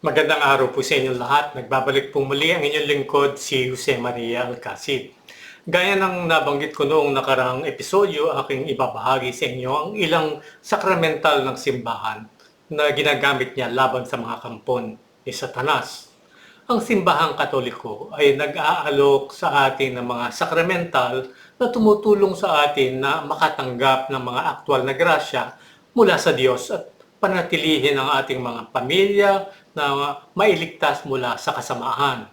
Magandang araw po sa inyong lahat. Nagbabalik po muli ang inyong lingkod si Jose Maria Alcacid. Gaya ng nabanggit ko noong nakarang episodyo, aking ibabahagi sa inyo ang ilang sakramental ng simbahan na ginagamit niya laban sa mga kampon ni Satanas. Ang simbahang katoliko ay nag-aalok sa atin ng mga sakramental na tumutulong sa atin na makatanggap ng mga aktwal na grasya mula sa Diyos at panatilihin ang ating mga pamilya na mailigtas mula sa kasamahan.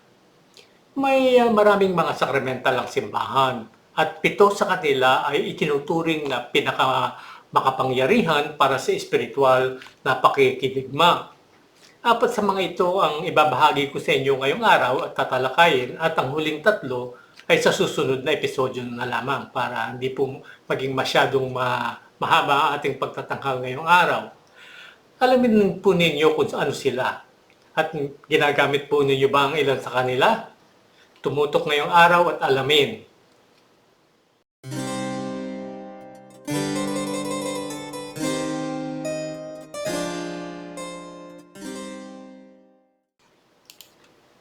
May uh, maraming mga sakramental ang simbahan at pito sa kanila ay itinuturing na pinaka makapangyarihan para sa espiritual na pakikidigma. Apat sa mga ito ang ibabahagi ko sa inyo ngayong araw at tatalakayin at ang huling tatlo ay sa susunod na episodyo na lamang para hindi po maging masyadong ma mahaba ang ating pagtatanghal ngayong araw. Alamin po ninyo kung ano sila at ginagamit po ninyo ba ang ilan sa kanila? Tumutok ngayong araw at alamin.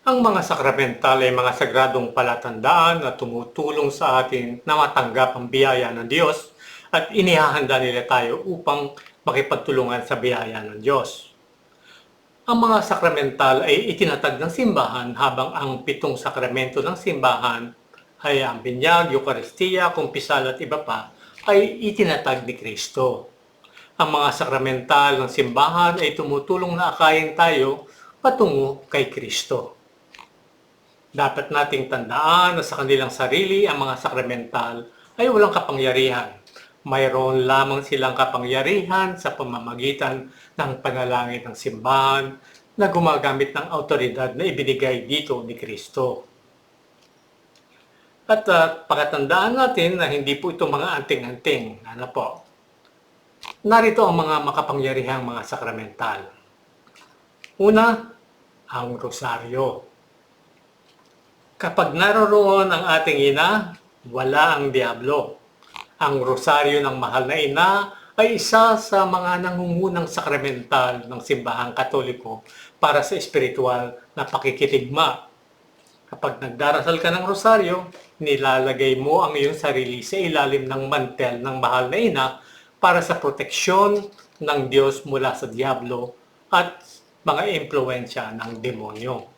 Ang mga sakramental ay mga sagradong palatandaan na tumutulong sa atin na matanggap ang biyaya ng Diyos at inihahanda nila tayo upang makipagtulungan sa biyaya ng Diyos. Ang mga sakramental ay itinatag ng simbahan habang ang pitong sakramento ng simbahan ay ang binyag, Eukaristiya, kumpisal at iba pa ay itinatag ni Kristo. Ang mga sakramental ng simbahan ay tumutulong na akayin tayo patungo kay Kristo. Dapat nating tandaan na sa kanilang sarili ang mga sakramental ay walang kapangyarihan. Mayroon lamang silang kapangyarihan sa pamamagitan ng panalangin ng simbahan na gumagamit ng autoridad na ibinigay dito ni Kristo. At uh, pakatandaan natin na hindi po ito mga anting-anting. Ano po? Narito ang mga makapangyarihang mga sakramental. Una, ang rosaryo. Kapag naroroon ang ating ina, wala ang diablo. Ang rosaryo ng mahal na ina ay isa sa mga nangungunang sakramental ng simbahang katoliko para sa espiritual na pakikitigma. Kapag nagdarasal ka ng rosaryo, nilalagay mo ang iyong sarili sa ilalim ng mantel ng mahal na ina para sa proteksyon ng Diyos mula sa diablo at mga impluensya ng demonyo.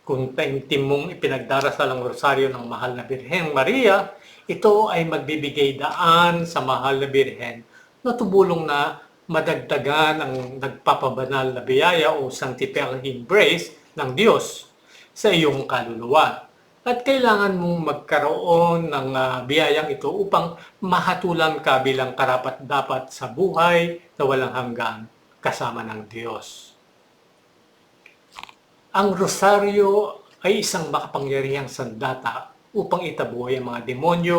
Kung taimtim mong ipinagdarasal ang rosaryo ng mahal na Birhen Maria, ito ay magbibigay daan sa mahal na Birhen na tumulong na madagdagan ang nagpapabanal na biyaya o sanctifical embrace ng Diyos sa iyong kaluluwa. At kailangan mong magkaroon ng uh, biyayang ito upang mahatulan ka bilang karapat dapat sa buhay na walang hanggan kasama ng Diyos. Ang rosaryo ay isang makapangyarihang sandata upang itabuhay ang mga demonyo,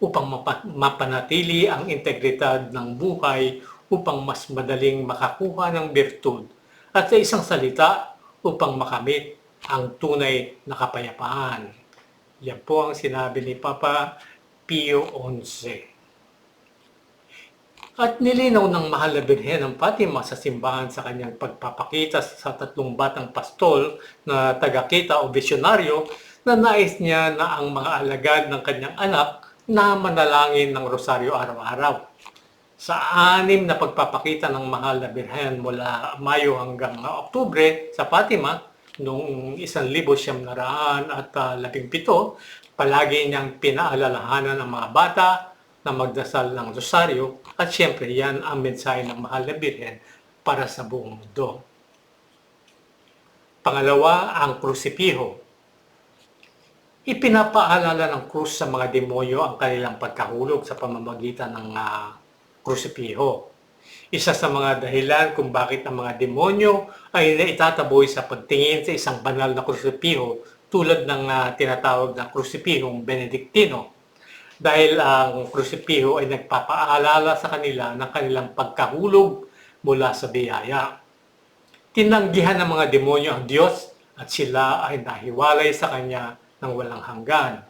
upang mapanatili ang integridad ng buhay, upang mas madaling makakuha ng birtud, at sa isang salita, upang makamit ang tunay na kapayapaan. Yan po ang sinabi ni Papa Pio XI. At nilinaw ng mahal na Birhen ng Fatima sa simbahan sa kanyang pagpapakita sa tatlong batang pastol na tagakita o visyonaryo na nais niya na ang mga alagad ng kanyang anak na manalangin ng rosaryo araw-araw. Sa anim na pagpapakita ng mahal na Birhen mula Mayo hanggang Oktubre sa Fatima, noong 1,900 at uh, pito, palagi niyang pinaalalahanan ng mga bata na magdasal ng rosaryo at siyempre yan ang mensahe ng mahal na Birhen para sa buong mundo. Pangalawa, ang krusipiho. Ipinapaalala ng krus sa mga demonyo ang kanilang pagkahulog sa pamamagitan ng uh, krusipiho. Isa sa mga dahilan kung bakit ang mga demonyo ay naitataboy sa pagtingin sa isang banal na krusipiho tulad ng uh, tinatawag na krusipihong Benediktino dahil ang krusipiho ay nagpapaalala sa kanila ng kanilang pagkahulog mula sa biyaya. Tinanggihan ng mga demonyo ang Diyos at sila ay nahiwalay sa Kanya ng walang hanggan.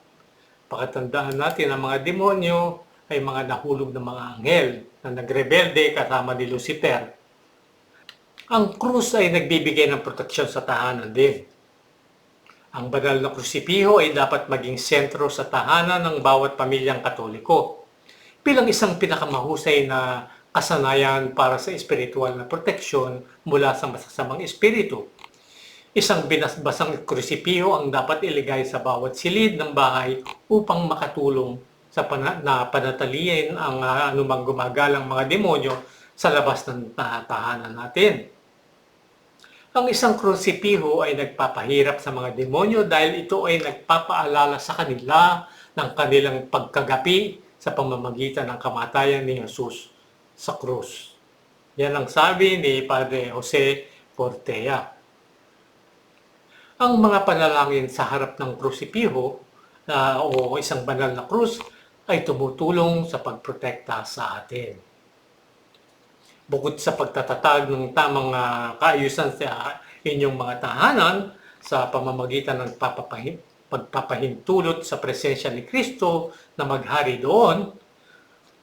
Pakatandaan natin ang mga demonyo ay mga nahulog ng mga anghel na nagrebelde kasama ni Lucifer. Ang krus ay nagbibigay ng proteksyon sa tahanan din. Ang banal na krusipiho ay dapat maging sentro sa tahanan ng bawat pamilyang katoliko bilang isang pinakamahusay na kasanayan para sa espiritual na proteksyon mula sa masasamang espiritu. Isang binasbasang krusipiho ang dapat iligay sa bawat silid ng bahay upang makatulong sa pana- na panataliin ang uh, anumang gumagalang mga demonyo sa labas ng tahanan natin. Ang isang krusipiho ay nagpapahirap sa mga demonyo dahil ito ay nagpapaalala sa kanila ng kanilang pagkagapi sa pamamagitan ng kamatayan ni Jesus sa krus. Yan ang sabi ni Padre Jose Portea. Ang mga panalangin sa harap ng krusipiho uh, o isang banal na krus ay tumutulong sa pagprotekta sa atin. Bukod sa pagtatatag ng tamang uh, kaayusan sa inyong mga tahanan sa pamamagitan ng papapahim, pagpapahintulot sa presensya ni Kristo na maghari doon,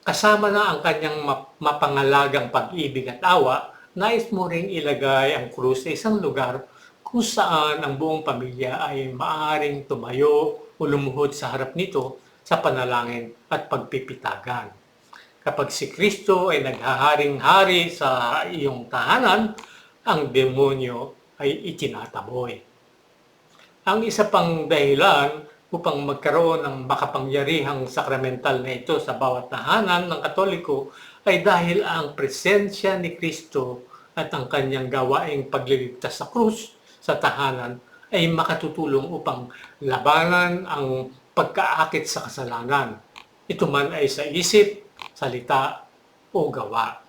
kasama na ang kanyang mapangalagang pag-ibig at awa, nais mo ring ilagay ang krus sa isang lugar kung saan ang buong pamilya ay maaaring tumayo o lumuhod sa harap nito sa panalangin at pagpipitagan kapag si Kristo ay naghaharing-hari sa iyong tahanan, ang demonyo ay itinataboy. Ang isa pang dahilan upang magkaroon ng makapangyarihang sakramental na ito sa bawat tahanan ng Katoliko ay dahil ang presensya ni Kristo at ang kanyang gawaing pagliligtas sa krus sa tahanan ay makatutulong upang labanan ang pagkaakit sa kasalanan. Ito man ay sa isip, salita o gawa.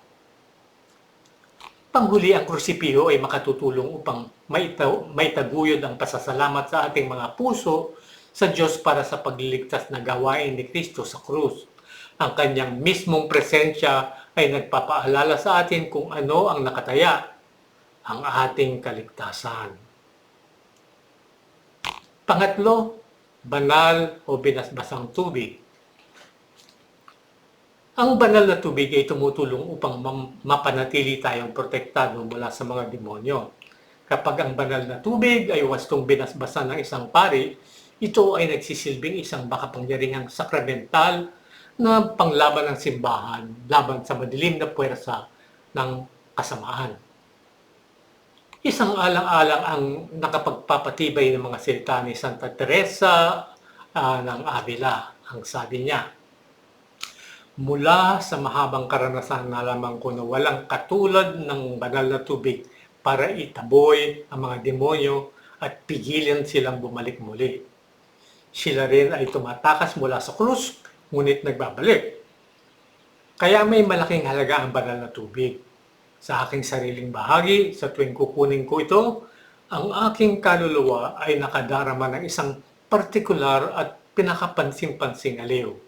Panghuli ang krusipiho ay makatutulong upang maitaguyod ang pasasalamat sa ating mga puso sa Diyos para sa pagliligtas na gawain ni Kristo sa krus. Ang kanyang mismong presensya ay nagpapaalala sa atin kung ano ang nakataya, ang ating kaligtasan. Pangatlo, banal o binasbasang tubig. Ang banal na tubig ay tumutulong upang mapanatili tayong protektado mula sa mga demonyo. Kapag ang banal na tubig ay wastong binasbasan ng isang pari, ito ay nagsisilbing isang makapangyarihang sakramental na panglaban ng simbahan laban sa madilim na puwersa ng kasamaan. Isang alang-alang ang nakapagpapatibay ng mga salita ni Santa Teresa uh, ng Avila, ang sabi niya, mula sa mahabang karanasan na lamang ko na walang katulad ng banal na tubig para itaboy ang mga demonyo at pigilan silang bumalik muli. Sila rin ay tumatakas mula sa krus, ngunit nagbabalik. Kaya may malaking halaga ang banal na tubig. Sa aking sariling bahagi, sa tuwing kukunin ko ito, ang aking kaluluwa ay nakadarama ng isang partikular at pinakapansing-pansing aliw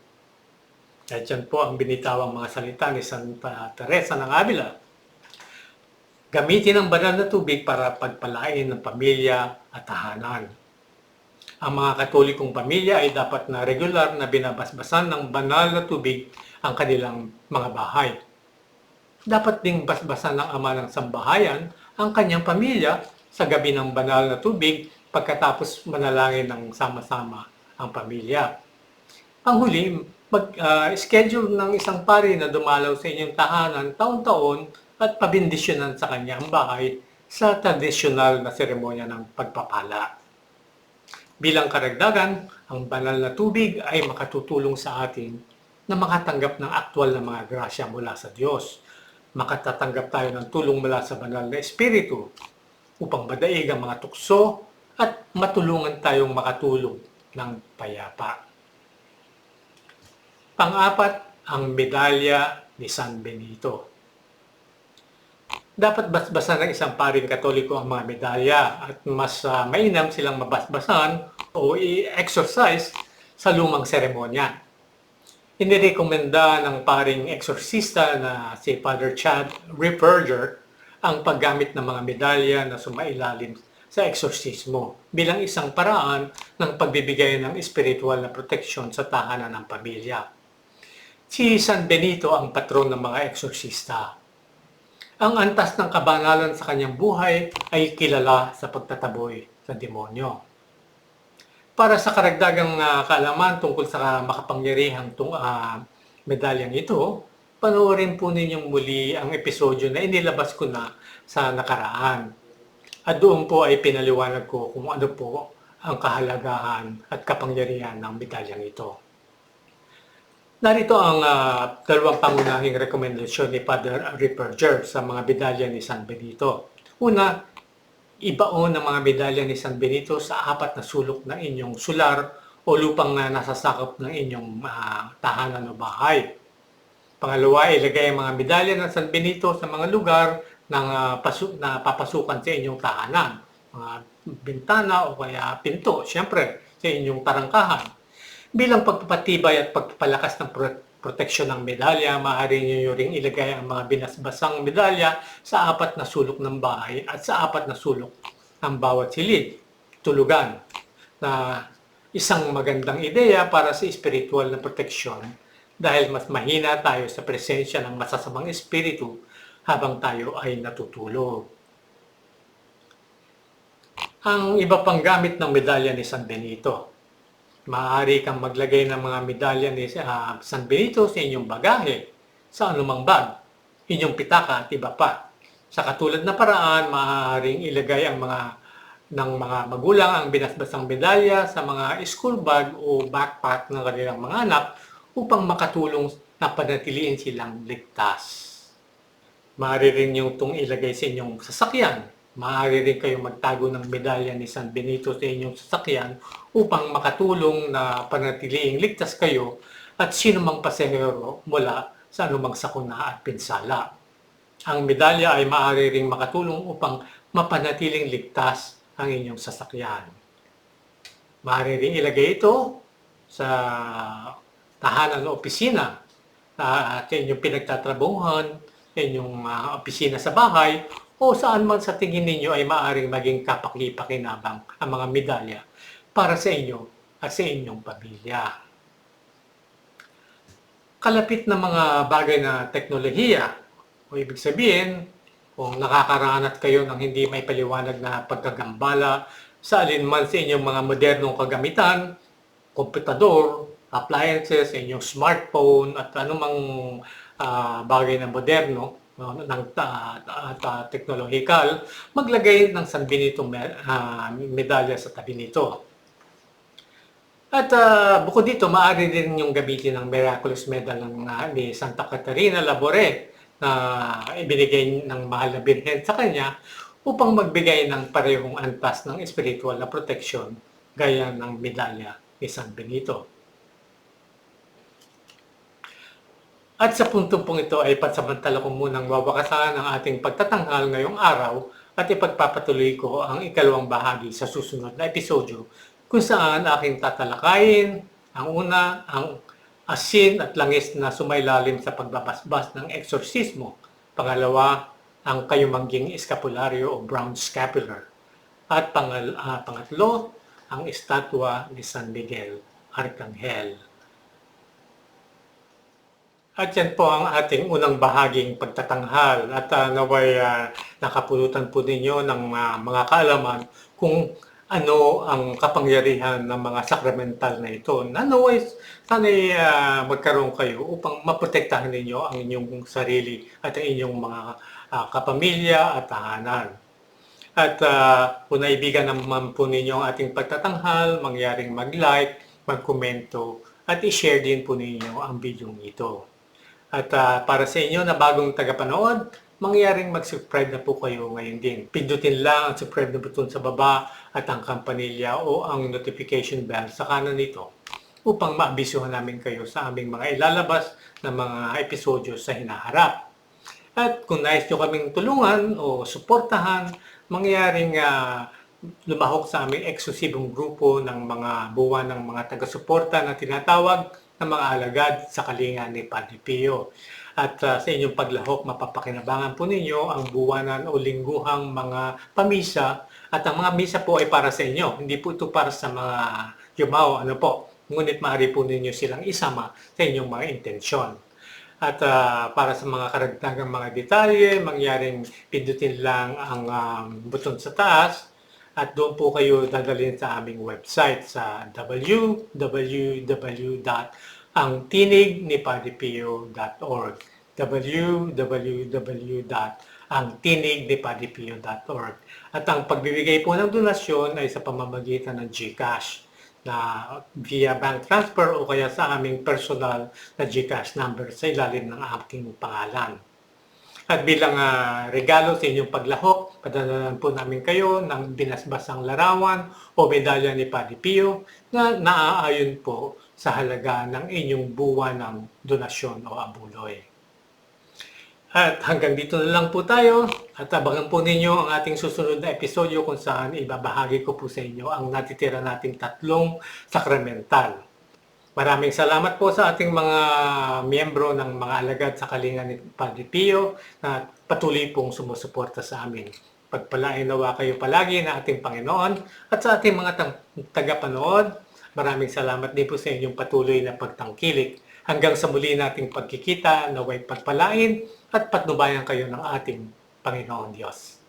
at yan po ang binitawang mga salita ni Santa Teresa ng Avila. Gamitin ang banal na tubig para pagpalain ng pamilya at tahanan. Ang mga katolikong pamilya ay dapat na regular na binabasbasan ng banal na tubig ang kanilang mga bahay. Dapat ding basbasan ng ama ng sambahayan ang kanyang pamilya sa gabi ng banal na tubig pagkatapos manalangin ng sama-sama ang pamilya. Panghuli, mag-schedule uh, ng isang pari na dumalaw sa inyong tahanan taon-taon at pabindisyonan sa kanya ang bahay sa tradisyonal na seremonya ng pagpapala. Bilang karagdagan, ang banal na tubig ay makatutulong sa atin na makatanggap ng aktwal na mga grasya mula sa Diyos. Makatatanggap tayo ng tulong mula sa banal na Espiritu upang madaig ang mga tukso at matulungan tayong makatulog ng payapa. Pang-apat, ang medalya ni San Benito. Dapat basbasan ng isang paring katoliko ang mga medalya at mas uh, mainam silang mabasbasan o i-exercise sa lumang seremonya. Inirekomenda ng paring eksorsista na si Father Chad Ripperger ang paggamit ng mga medalya na sumailalim sa eksorsismo bilang isang paraan ng pagbibigay ng espiritual na proteksyon sa tahanan ng pamilya. Si San Benito ang patron ng mga eksorsista. Ang antas ng kabanalan sa kanyang buhay ay kilala sa pagtataboy sa demonyo. Para sa karagdagang ah, kaalaman tungkol sa makapangyarihang tung, ah, medalyang ito, panoorin po ninyong muli ang episodyo na inilabas ko na sa nakaraan. At doon po ay pinaliwanag ko kung ano po ang kahalagahan at kapangyarihan ng medalyang ito. Narito ang ah, dalawang pangunahing rekomendasyon ni Father Ripperger sa mga medalya ni San Benito. Una, ibaon ang mga medalya ni San Benito sa apat na sulok ng inyong sular o lupang na nasasakop ng inyong ah, tahanan o bahay. Pangalawa, ilagay ang mga medalya ng San Benito sa mga lugar ng ah, pasu- na papasukan sa inyong tahanan. Mga bintana o kaya pinto, siyempre, sa inyong tarangkahan. Bilang pagpapatibay at pagpapalakas ng proteksyon ng medalya, maaari niyo ring ilagay ang mga binasbasang medalya sa apat na sulok ng bahay at sa apat na sulok ng bawat silid, tulugan, na isang magandang ideya para sa spiritual na proteksyon dahil mas mahina tayo sa presensya ng masasamang espiritu habang tayo ay natutulog. Ang iba pang gamit ng medalya ni San Benito. Maaari kang maglagay ng mga medalya ni ah, San Benito sa inyong bagahe, sa anumang bag, inyong pitaka at iba pa. Sa katulad na paraan, maaaring ilagay ang mga ng mga magulang ang binasbasang medalya sa mga school bag o backpack ng kanilang mga anak upang makatulong na panatiliin silang ligtas. Maaari rin yung itong ilagay sa inyong sasakyan. Maaari rin kayong magtago ng medalya ni San Benito sa inyong sasakyan upang makatulong na panatiliing ligtas kayo at sino mang pasahero mula sa anumang sakuna at pinsala. Ang medalya ay maaari ring makatulong upang mapanatiling ligtas ang inyong sasakyan. Maaari ring ilagay ito sa tahanan o opisina uh, sa inyong pinagtatrabuhan, inyong ah, opisina sa bahay, o saan man sa tingin ninyo ay maaaring maging kapaki-pakinabang ang mga medalya para sa inyo at sa inyong pamilya. Kalapit na mga bagay na teknolohiya, o ibig sabihin, kung nakakaranat kayo ng hindi may paliwanag na pagkagambala sa alinman sa inyong mga modernong kagamitan, komputador, appliances, inyong smartphone at anumang ah, bagay na moderno no, ng ta, ta, teknolohikal, maglagay ng San Benito me- ah, medalya sa tabi nito. At ah, bukod dito, maaari din yung gamitin ng Miraculous Medal ng, ah, ni Santa Catarina Labore na ibinigay ng mahal na birhen sa kanya upang magbigay ng parehong antas ng spiritual na protection gaya ng medalya ni San Benito. At sa puntong pong ito ay pansamantala ko munang wawakasan ang ating pagtatanghal ngayong araw at ipagpapatuloy ko ang ikalawang bahagi sa susunod na episodyo kung saan aking tatalakayin ang una, ang asin at langis na sumailalim sa pagbabasbas ng eksorsismo. Pangalawa, ang kayumangging eskapularyo o brown scapular. At pangal, ah, pangatlo, ang estatwa ni San Miguel Arcangel. At yan po ang ating unang bahaging pagtatanghal at uh, naway ah, nakapulutan po ninyo ng ah, mga kaalaman kung ano ang kapangyarihan ng mga sakramental na ito. Na naway sana'y ah, magkaroon kayo upang maprotektahan ninyo ang inyong sarili at ang inyong mga ah, kapamilya at tahanan. At uh, kung naibigan naman po ninyo ang ating pagtatanghal, mangyaring mag-like, mag-komento, at i-share din po ninyo ang video ito. At ah, para sa inyo na bagong tagapanood, mangyaring mag-subscribe na po kayo ngayon din. Pindutin lang ang subscribe na button sa baba at ang kampanilya o ang notification bell sa kanan nito upang maabisuhan namin kayo sa aming mga ilalabas na mga episodyo sa hinaharap. At kung nais nyo kaming tulungan o suportahan, mangyaring ah, lumahok sa aming eksklusibong grupo ng mga buwan ng mga taga-suporta na tinatawag na mga alagad sa kalinga ni Padre Pio. At ah, sa inyong paglahok, mapapakinabangan po ninyo ang buwanan o lingguhang mga pamisa at ang mga misa po ay para sa inyo. Hindi po ito para sa mga yumao, ano po. Ngunit maaari po ninyo silang isama sa inyong mga intensyon. At ah, para sa mga karagdagang mga detalye, mangyaring pindutin lang ang um, buton sa taas at doon po kayo dadalhin sa aming website sa www.angtinignipadipio.org www.angtinignipadipio.org At ang pagbibigay po ng donasyon ay sa pamamagitan ng GCash na via bank transfer o kaya sa aming personal na GCash number sa ilalim ng aking pangalan. At bilang ah, regalo sa inyong paglahok, padalalan po namin kayo ng binasbasang larawan o medalya ni Padre Pio na naaayon po sa halaga ng inyong buwan ng donasyon o abuloy. At hanggang dito na lang po tayo at abangan po ninyo ang ating susunod na episodyo kung saan ibabahagi ko po sa inyo ang natitira nating tatlong sakramental. Maraming salamat po sa ating mga miyembro ng mga alagad sa kalinga ni Padre Pio na patuloy pong sumusuporta sa amin. Pagpalain nawa kayo palagi na ating Panginoon at sa ating mga tagapanood, maraming salamat din po sa inyong patuloy na pagtangkilik. Hanggang sa muli nating pagkikita, naway pagpalain at patnubayan kayo ng ating Panginoon Diyos.